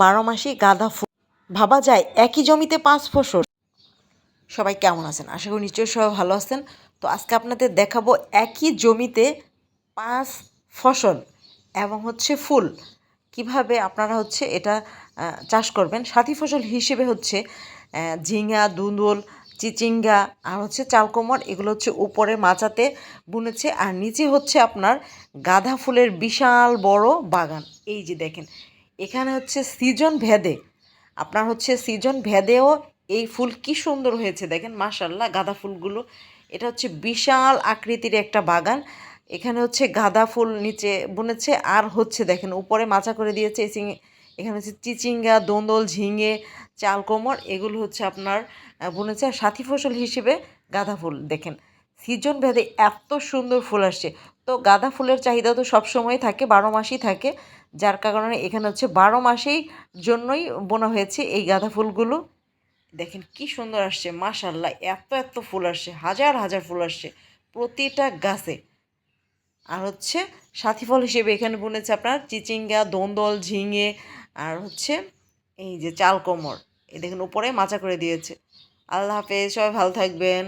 বারো মাসি গাঁদা ফুল। ভাবা যায় একই জমিতে পাঁচ ফসল। সবাই কেমন আছেন? আশা করি নিশ্চয়ই সবাই ভালো আছেন। তো আজকে আপনাদের দেখাবো একই জমিতে পাঁচ ফসল এবং হচ্ছে ফুল। কীভাবে আপনারা হচ্ছে এটা চাষ করবেন? সাথী ফসল হিসেবে হচ্ছে ঝিঙা, দুন্দুল, চিচিঙ্গা আর হচ্ছে চালকোমর, এগুলো হচ্ছে উপরে মাচাতে বুনেছে। আর নিচে হচ্ছে আপনার গাঁদা ফুলের বিশাল বড় বাগান। এই যে দেখেন এখানে হচ্ছে সিজন ভেদে, আপনার হচ্ছে সিজন ভেদেও এই ফুল কি সুন্দর হয়েছে দেখেন মাশাল্লাহ গাঁদা ফুলগুলো। এটা হচ্ছে বিশাল আকৃতির একটা বাগান। এখানে হচ্ছে গাঁদা ফুল নিচে বুনেছে, আর হচ্ছে দেখেন, উপরে মাচা করে দিয়েছে এই চিং- এখানে হচ্ছে চিচিঙ্গা, দোন্দল, ঝিঙে, চালকোমর, এগুলো হচ্ছে আপনার বুনেছে। আর সাথী ফসল হিসেবে গাঁদা ফুল দেখেন। সিজন ভেদে এত সুন্দর ফুল আসছে। তো গাঁদা ফুলের চাহিদা তো সবসময় থাকে, বারো মাসই থাকে। যার কারণে এখানে হচ্ছে বারো মাসেই জন্যই বোনা হয়েছে এই গাঁদা ফুলগুলো। দেখেন কি সুন্দর আসছে মাশাল্লাহ এত এত ফুল আসছে, হাজার হাজার ফুল আসছে প্রতিটা গাছে। আর হচ্ছে সাথী ফল হিসেবে এখানে বুনেছে আপনার চিচিঙ্গা, দোন্দল, ঝিঙে, আর হচ্ছে এই যে চাল কোমর। এই দেখেন উপরে মাচা করে দিয়েছে। আল্লাহ হাফেজ, সবাই ভালো থাকবেন।